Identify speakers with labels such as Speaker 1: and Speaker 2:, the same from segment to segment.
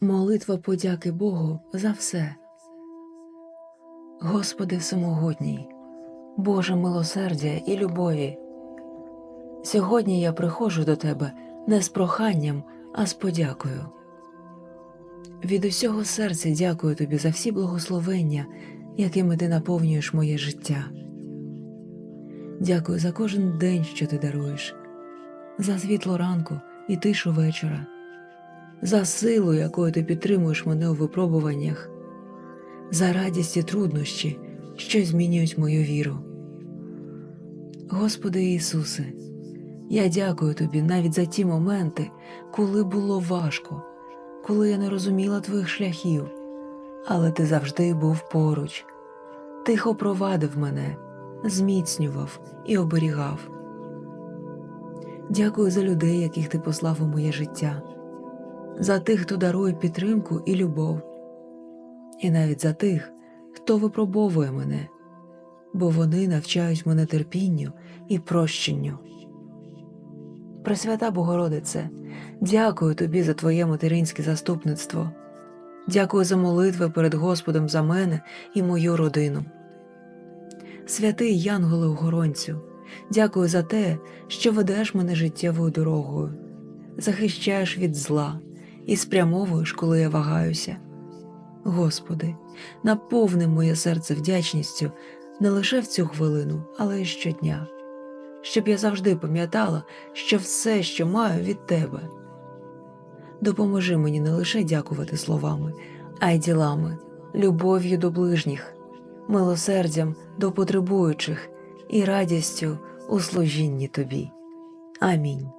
Speaker 1: Молитва подяки Богу за все. Господи Всемогутній, Боже милосердя і любові. Сьогодні я приходжу до Тебе не з проханням, а з подякою. Від усього серця дякую Тобі за всі благословення, якими Ти наповнюєш моє життя. Дякую за кожен день, що ти даруєш, за світло ранку і тишу вечора за силу, якою ти підтримуєш мене у випробуваннях, за радість і труднощі, що змінюють мою віру. Господи Ісусе, я дякую Тобі навіть за ті моменти, коли було важко, коли я не розуміла Твоїх шляхів, але Ти завжди був поруч, тихо провадив мене, зміцнював і оберігав. Дякую за людей, яких ти послав у моє життя за тих, хто дарує підтримку і любов, і навіть за тих, хто випробовує мене, бо вони навчають мене терпінню і прощенню. Пресвята Богородице, дякую тобі за твоє материнське заступництво, дякую за молитви перед Господом за мене і мою родину. Святий Янголе Охоронцю, дякую за те, що ведеш мене життєвою дорогою, захищаєш від зла і спрямовуєш, коли я вагаюся. Господи, наповни моє серце вдячністю не лише в цю хвилину, але й щодня, щоб я завжди пам'ятала, що все, що маю від Тебе. Допоможи мені не лише дякувати словами, а й ділами, любов'ю до ближніх, милосердям до потребуючих і радістю у служінні Тобі. Амінь.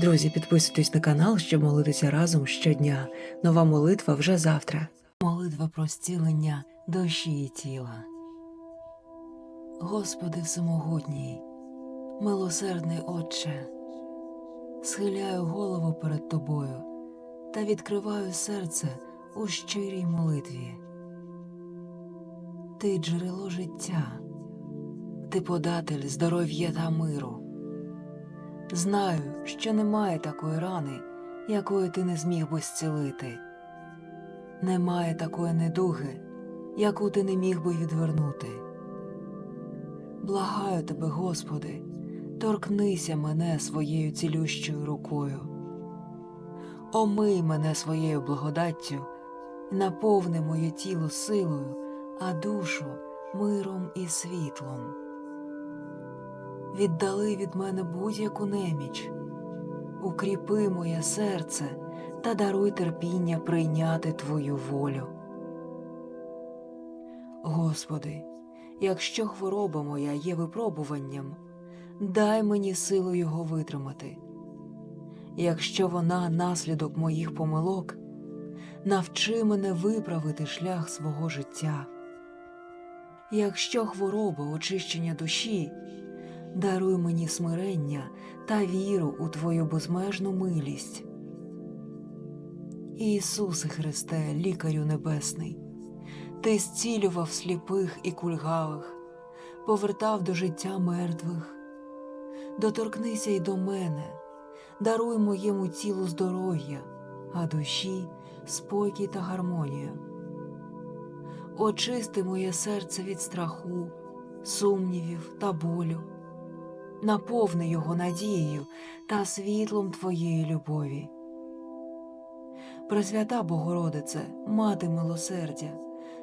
Speaker 1: Друзі, підписуйтесь на канал, щоб молитися разом щодня. Нова молитва вже завтра. Молитва про зцілення душі і тіла. Господи Всемогутній, милосердний Отче, схиляю голову перед Тобою та відкриваю серце у щирій молитві. Ти джерело життя, ти податель здоров'я та миру. Знаю, що немає такої рани, якої ти не зміг би зцілити. Немає такої недуги, яку ти не міг би відвернути. Благаю тебе, Господи, торкнися мене своєю цілющою рукою. Омий мене своєю благодаттю наповни моє тіло силою, а душу миром і світлом віддали від мене будь-яку неміч, укріпи моє серце та даруй терпіння прийняти Твою волю. Господи, якщо хвороба моя є випробуванням, дай мені силу його витримати. Якщо вона наслідок моїх помилок, навчи мене виправити шлях свого життя. Якщо хвороба очищення душі, даруй мені смирення та віру у Твою безмежну милість. Ісусе Христе, лікарю небесний, Ти зцілював сліпих і кульгавих, повертав до життя мертвих. Доторкнися й до мене, даруй моєму тілу здоров'я, а душі спокій та гармонію. Очисти моє серце від страху, сумнівів та болю наповни його надією та світлом Твоєї любові. Пресвята Богородице, мати милосердя,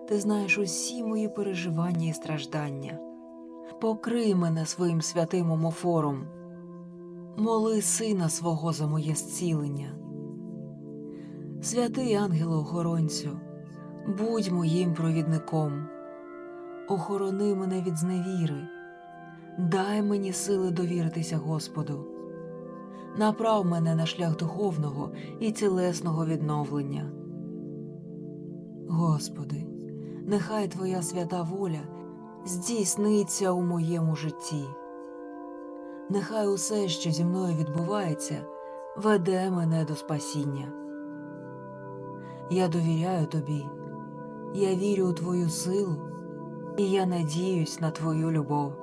Speaker 1: ти знаєш усі мої переживання і страждання. Покрий мене своїм святим омофором, моли сина свого за моє зцілення. Святий ангело охоронцю, будь моїм провідником, охорони мене від зневіри дай мені сили довіритися Господу, направ мене на шлях духовного і тілесного відновлення. Господи, нехай Твоя свята воля здійсниться у моєму житті. Нехай усе, що зі мною відбувається, веде мене до спасіння. Я довіряю тобі, я вірю у Твою силу, і я надіюсь на Твою любов.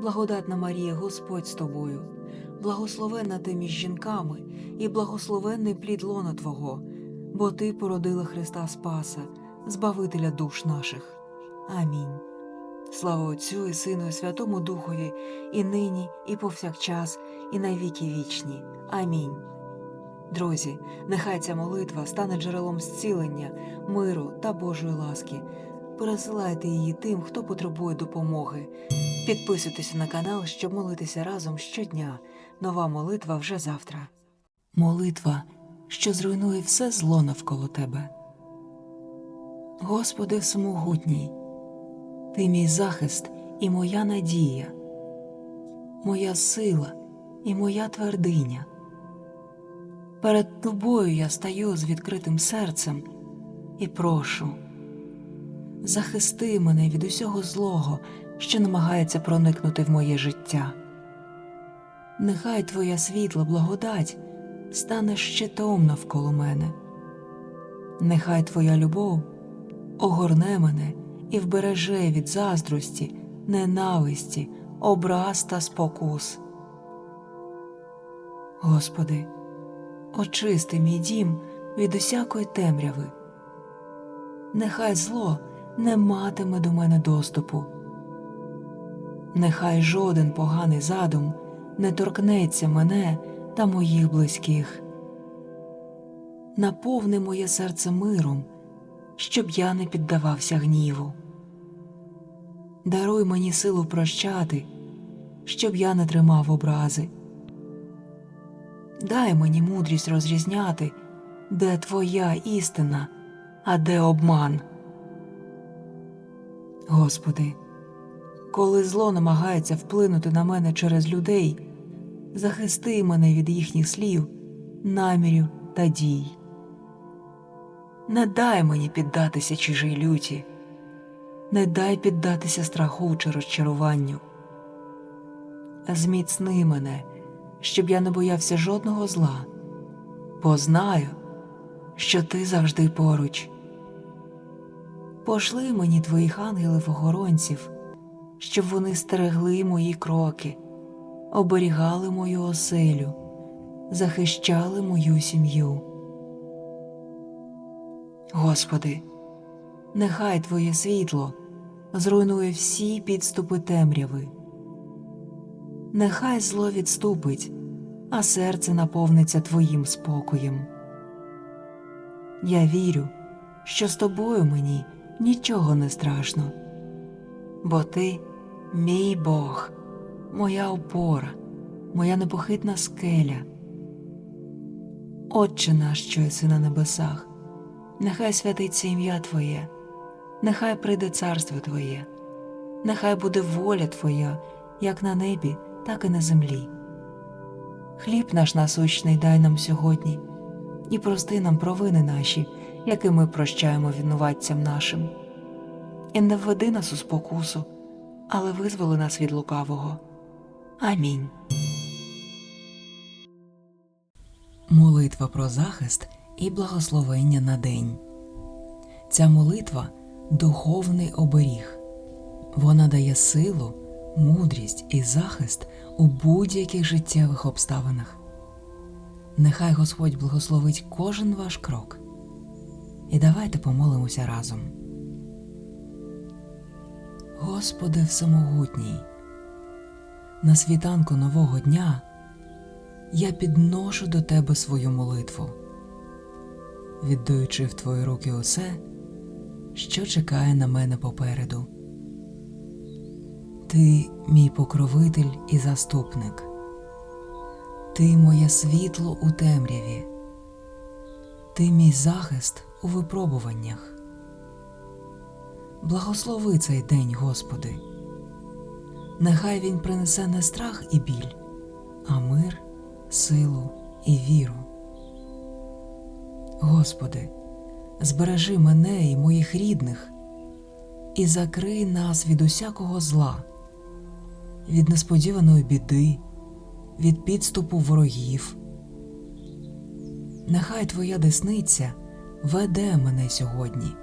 Speaker 1: благодатна Марія, Господь з тобою, благословенна ти між жінками, і благословенний плід лона Твого, бо Ти породила Христа Спаса, Збавителя душ наших. Амінь. Слава Отцю і Сину, і Святому Духові, і нині, і повсякчас, і на віки вічні. Амінь. Друзі, нехай ця молитва стане джерелом зцілення, миру та Божої ласки. Пересилайте її тим, хто потребує допомоги. Підписуйтеся на канал, щоб молитися разом щодня. Нова молитва вже завтра. Молитва, що зруйнує все зло навколо тебе. Господи всемогутній, Ти мій захист і моя надія, моя сила і моя твердиня. Перед тобою я стаю з відкритим серцем і прошу, захисти мене від усього злого, що намагається проникнути в моє життя. Нехай Твоя світла благодать стане щитом навколо мене. Нехай Твоя любов огорне мене і вбереже від заздрості, ненависті, образ та спокус. Господи, очисти мій дім від усякої темряви. Нехай зло не матиме до мене доступу. Нехай жоден поганий задум не торкнеться мене та моїх близьких. Наповни моє серце миром, щоб я не піддавався гніву. Даруй мені силу прощати, щоб я не тримав образи. Дай мені мудрість розрізняти, де твоя істина, а де обман. Господи, коли зло намагається вплинути на мене через людей, захисти мене від їхніх слів, намірів та дій. Не дай мені піддатися чужій люті, не дай піддатися страху чи розчаруванню. Зміцни мене, щоб я не боявся жодного зла, бо знаю, що ти завжди поруч. Пошли мені твоїх ангелів-охоронців, щоб вони стерегли мої кроки, оберігали мою оселю, захищали мою сім'ю. Господи, нехай Твоє світло зруйнує всі підступи темряви. Нехай зло відступить, а серце наповниться Твоїм спокоєм. Я вірю, що з тобою мені нічого не страшно, бо ти мій Бог, моя опора, моя непохитна скеля. Отче наш, що єси на небесах, нехай святиться ім'я Твоє, нехай прийде царство Твоє, нехай буде воля Твоя, як на небі, так і на землі. Хліб наш насущний дай нам сьогодні, і прости нам провини наші, які ми прощаємо винуватцям нашим. І не введи нас у спокусу, але визволи нас від лукавого. Амінь. Молитва про захист і благословення на день. Ця молитва духовний оберіг. Вона дає силу, мудрість і захист у будь-яких життєвих обставинах. Нехай Господь благословить кожен ваш крок. І давайте помолимося разом. Господи Всемогутній, на світанку нового дня я підношу до Тебе свою молитву, віддаючи в Твої руки усе, що чекає на мене попереду. Ти мій покровитель і заступник, Ти моє світло у темряві, Ти мій захист у випробуваннях. Благослови цей день, Господи. Нехай він принесе не страх і біль, а мир, силу і віру. Господи, збережи мене і моїх рідних і закрий нас від усякого зла, від несподіваної біди, від підступу ворогів. Нехай Твоя десниця веде мене сьогодні.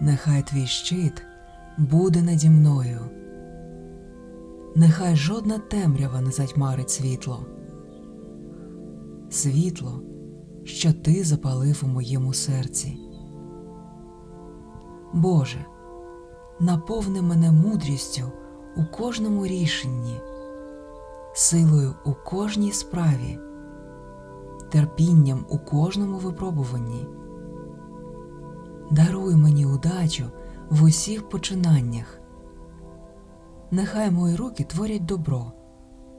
Speaker 1: Нехай твій щит буде наді мною. Нехай жодна темрява не затьмарить світло. Світло, що ти запалив у моєму серці. Боже, наповни мене мудрістю у кожному рішенні, силою у кожній справі, терпінням у кожному випробуванні. Даруй мені удачу в усіх починаннях. Нехай мої руки творять добро,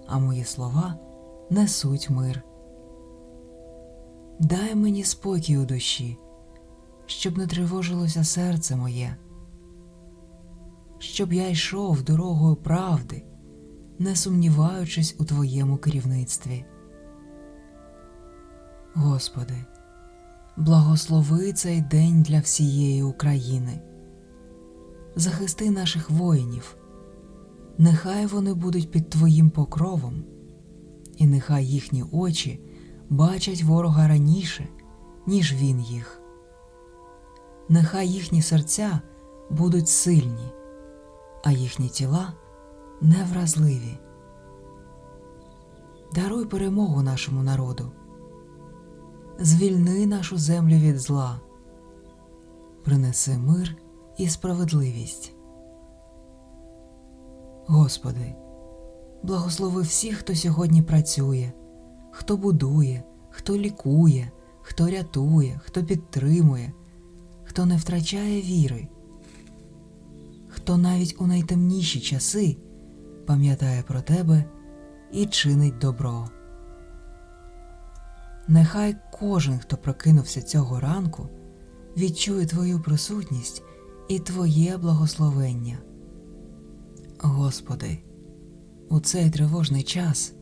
Speaker 1: а мої слова несуть мир. Дай мені спокій у душі, щоб не тривожилося серце моє, щоб я йшов дорогою правди, не сумніваючись у Твоєму керівництві. Господи, благослови цей день для всієї України. Захисти наших воїнів, нехай вони будуть під Твоїм покровом, і нехай їхні очі бачать ворога раніше, ніж він їх. Нехай їхні серця будуть сильні, а їхні тіла невразливі. Даруй перемогу нашому народу, звільни нашу землю від зла, принеси мир і справедливість. Господи, благослови всіх, хто сьогодні працює, хто будує, хто лікує, хто рятує, хто підтримує, хто не втрачає віри, хто навіть у найтемніші часи пам'ятає про Тебе і чинить добро. Нехай кожен, хто прокинувся цього ранку, відчує Твою присутність і Твоє благословення. Господи, у цей тривожний час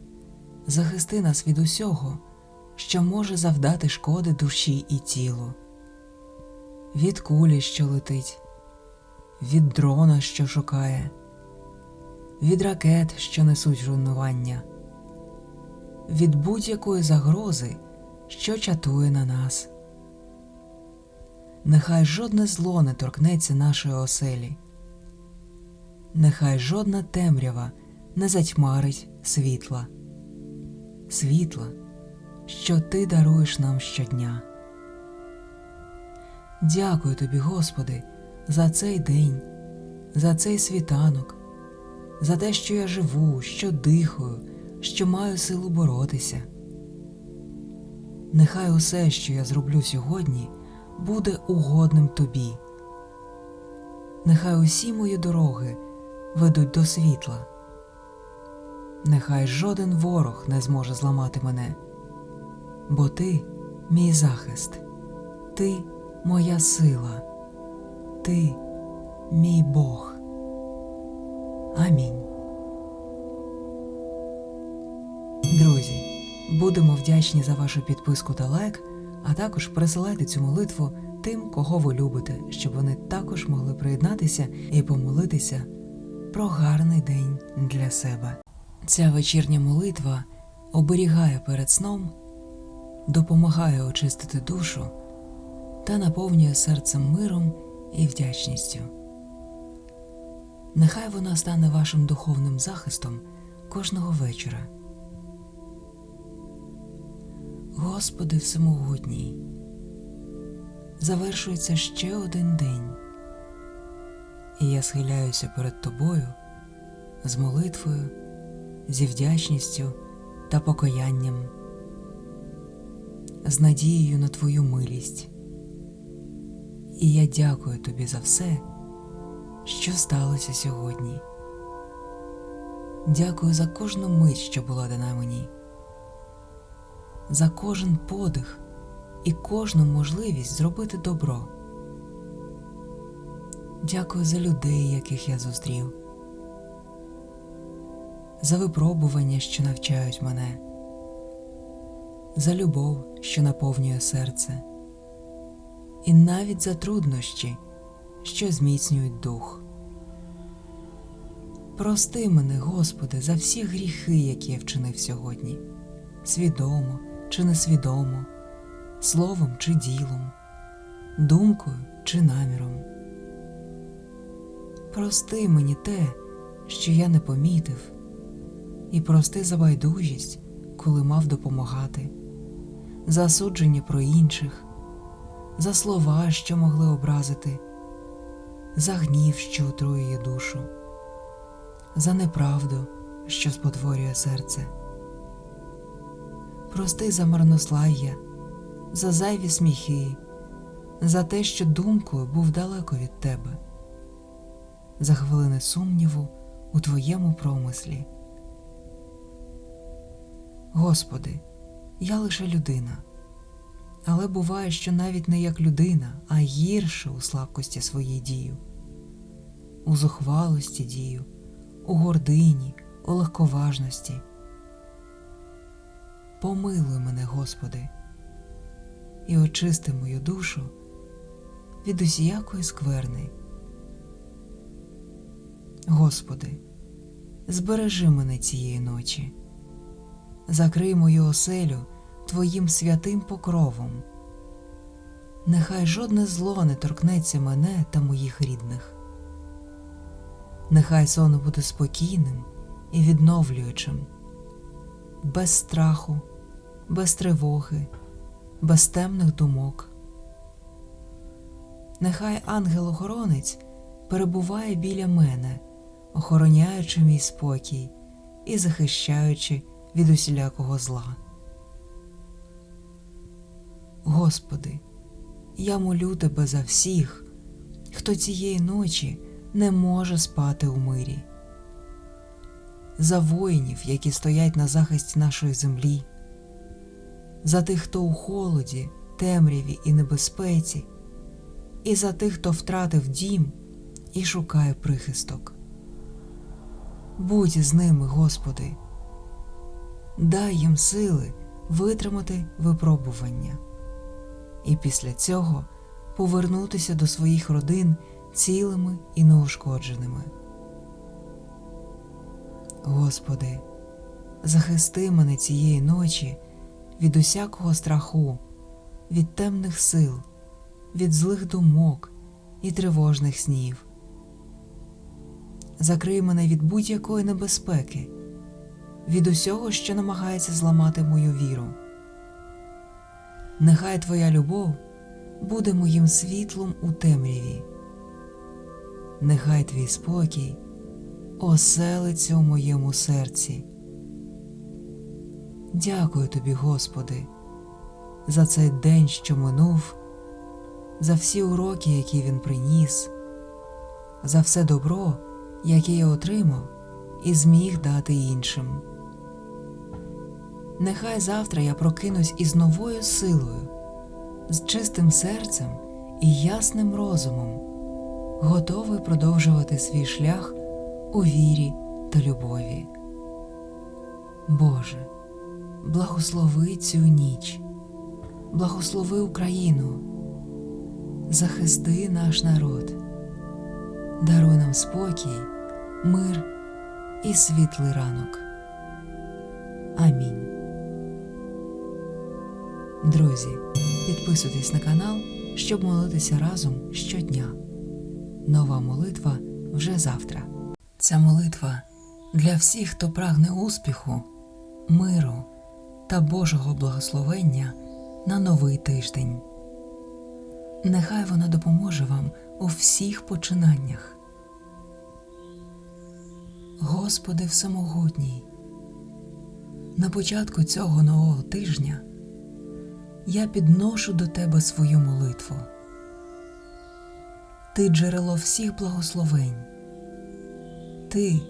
Speaker 1: захисти нас від усього, що може завдати шкоди душі і тілу, від кулі, що летить, від дрона, що шукає, від ракет, що несуть руйнування, від будь-якої загрози, що чатує на нас. Нехай жодне зло не торкнеться нашої оселі, нехай жодна темрява не затьмарить світла, світла, що ти даруєш нам щодня. Дякую тобі, Господи, за цей день, за цей світанок, за те, що я живу, що дихаю, що маю силу боротися. Нехай усе, що я зроблю сьогодні, буде угодним тобі. Нехай усі мої дороги ведуть до світла. Нехай жоден ворог не зможе зламати мене, бо ти мій захист, ти моя сила, ти мій Бог. Амінь. Друзі, будемо вдячні за вашу підписку та лайк, а також присилайте цю молитву тим, кого ви любите, щоб вони також могли приєднатися і помолитися про гарний день для себе. Ця вечірня молитва оберігає перед сном, допомагає очистити душу та наповнює серцем миром і вдячністю. Нехай вона стане вашим духовним захистом кожного вечора. Господи Всемогутній, завершується ще один день, і я схиляюся перед Тобою з молитвою, зі вдячністю та покаянням, з надією на Твою милість. І я дякую Тобі за все, що сталося сьогодні. Дякую за кожну мить, що була дана мені за кожен подих і кожну можливість зробити добро. Дякую за людей, яких я зустрів, за випробування, що навчають мене, за любов, що наповнює серце, і навіть за труднощі, що зміцнюють дух. Прости мене, Господи, за всі гріхи, які я вчинив сьогодні, свідомо чи несвідомо, словом чи ділом, думкою чи наміром. Прости мені те, що я не помітив, і прости за байдужість, коли мав допомагати, за судження про інших, за слова, що могли образити, за гнів, що отруює душу, за неправду, що спотворює серце. Прости за марнослав'я, за зайві сміхи, за те, що думкою був далеко від тебе, за хвилини сумніву у твоєму промислі. Господи, я лише людина, але буває, що навіть не як людина, а гірше у слабкості своїй дію, у зухвалості дію, у гордині, у легковажності. Помилуй мене, Господи, і очисти мою душу від усіякої скверни. Господи, збережи мене цієї ночі, закрий мою оселю Твоїм святим покровом. Нехай жодне зло не торкнеться мене та моїх рідних. Нехай сон буде спокійним і відновлюючим, без страху, без тривоги, без темних думок. Нехай ангел-охоронець перебуває біля мене, охороняючи мій спокій і захищаючи від усілякого зла. Господи, я молю Тебе за всіх, хто цієї ночі не може спати у мирі, за воїнів, які стоять на захисті нашої землі, за тих, хто у холоді, темряві і небезпеці, і за тих, хто втратив дім і шукає прихисток. Будь з ними, Господи, дай їм сили витримати випробування і після цього повернутися до своїх родин цілими і неушкодженими. Господи, захисти мене цієї ночі від усякого страху, від темних сил, від злих думок і тривожних снів. Закрий мене від будь-якої небезпеки, від усього, що намагається зламати мою віру. Нехай Твоя любов буде моїм світлом у темряві. Нехай твій спокій оселиться у моєму серці. Дякую тобі, Господи, за цей день, що минув, за всі уроки, які він приніс, за все добро, яке я отримав і зміг дати іншим. Нехай завтра я прокинусь із новою силою, з чистим серцем і ясним розумом, готовий продовжувати свій шлях у вірі та любові. Боже, благослови цю ніч, благослови Україну, захисти наш народ, даруй нам спокій, мир і світлий ранок. Амінь. Друзі, підписуйтесь на канал, щоб молитися разом щодня. Нова молитва вже завтра. Ця молитва для всіх, хто прагне успіху, миру та Божого благословення на новий тиждень. Нехай вона допоможе вам у всіх починаннях. Господи Всемогутній, на початку цього нового тижня я підношу до Тебе свою молитву. Ти джерело всіх благословень, Ти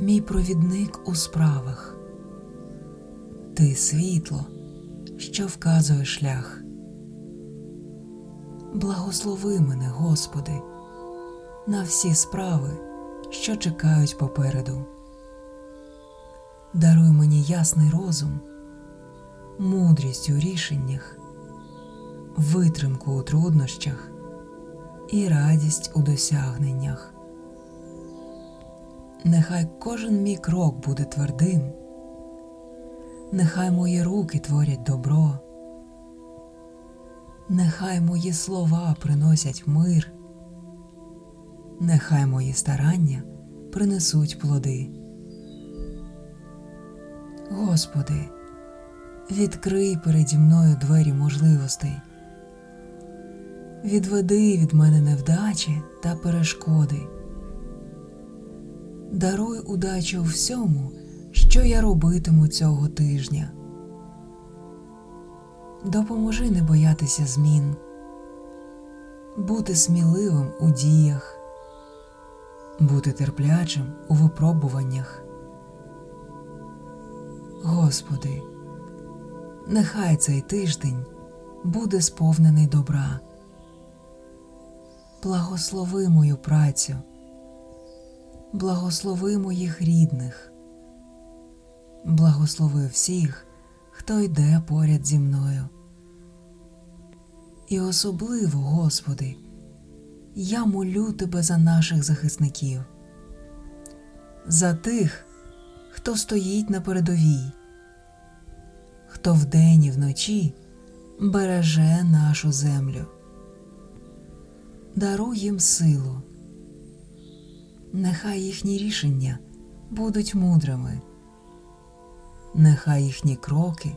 Speaker 1: мій провідник у справах, Ти світло, що вказує шлях. Благослови мене, Господи, на всі справи, що чекають попереду. Даруй мені ясний розум мудрість у рішеннях, витримку у труднощах і радість у досягненнях. Нехай кожен мій крок буде твердим, нехай мої руки творять добро, нехай мої слова приносять мир, нехай мої старання принесуть плоди. Господи, відкрий переді мною двері можливостей, відведи від мене невдачі та перешкоди. Даруй удачу всьому, що я робитиму цього тижня. Допоможи не боятися змін, бути сміливим у діях, бути терплячим у випробуваннях. Господи, нехай цей тиждень буде сповнений добра. Благослови мою працю, благослови моїх рідних, благослови всіх, хто йде поряд зі мною. І особливо, Господи, я молю Тебе за наших захисників, за тих, хто стоїть на передовій, хто вдень і вночі береже нашу землю. Даруй їм силу, нехай їхні рішення будуть мудрими, нехай їхні кроки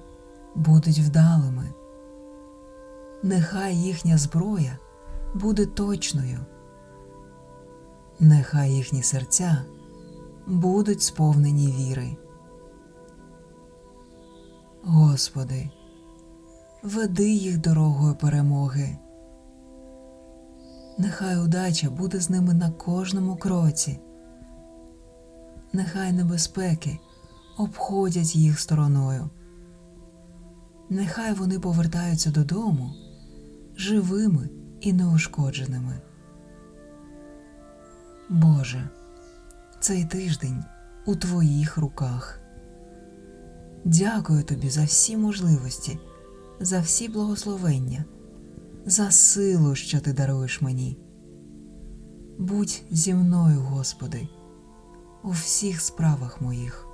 Speaker 1: будуть вдалими, нехай їхня зброя буде точною, нехай їхні серця будуть сповнені віри. Господи, веди їх дорогою перемоги. Нехай удача буде з ними на кожному кроці. Нехай небезпеки обходять їх стороною. Нехай вони повертаються додому живими і неушкодженими. Боже, цей тиждень у Твоїх руках. Дякую Тобі за всі можливості, за всі благословення, за силу, що Ти даруєш мені. Будь зі мною, Господи, у всіх справах моїх.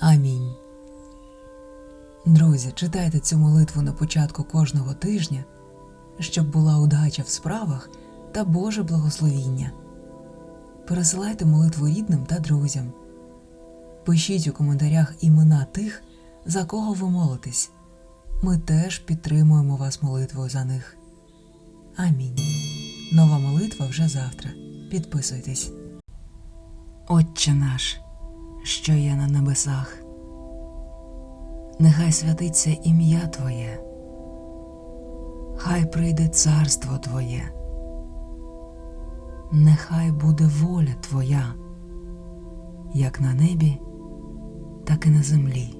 Speaker 1: Амінь. Друзі, читайте цю молитву на початку кожного тижня, щоб була удача в справах та Боже благословіння. Пересилайте молитву рідним та друзям. Пишіть у коментарях імена тих, за кого ви молитесь. Ми теж підтримуємо вас молитвою за них. Амінь. Нова молитва вже завтра. Підписуйтесь. Отче наш, що є на небесах. Нехай святиться ім'я Твоє, хай прийде царство Твоє, нехай буде воля Твоя, як на небі, так і на землі.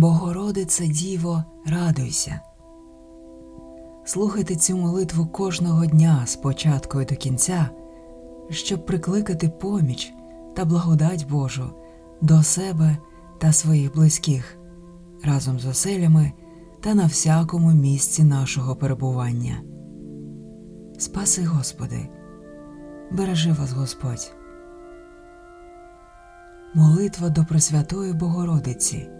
Speaker 1: Богородице Діво, радуйся. Слухайте цю молитву кожного дня з початку і до кінця, щоб прикликати поміч та благодать Божу до себе та своїх близьких разом з оселями та на всякому місці нашого перебування. Спаси Господи, бережи вас Господь. Молитва до Пресвятої Богородиці.